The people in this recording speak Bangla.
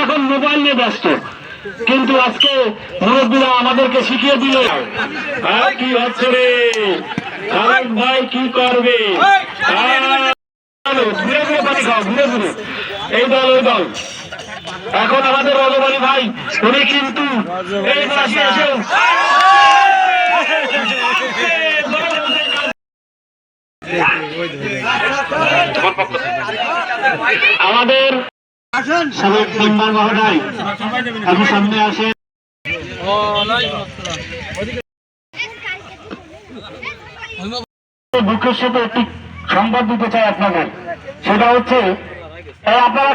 এখন মোবাইল নিয়ে ব্যস্ত কিন্তু আজকে মুরব্বীরা আমাদেরকে শিখিয়ে দিল আর কি হচ্ছে রে আরেক ভাই কি করবে এই দল ওই দল এখন আমাদের রজবাড়ি ভাই, উনি কিন্তু এই পাশে এসে আমাদের সাবেক মেম্বার মহোদয় আপনি সামনে আসেন দুঃখের সাথে একটি সংবাদ দিতে চাই আপনাদের। সেটা হচ্ছে আপনারা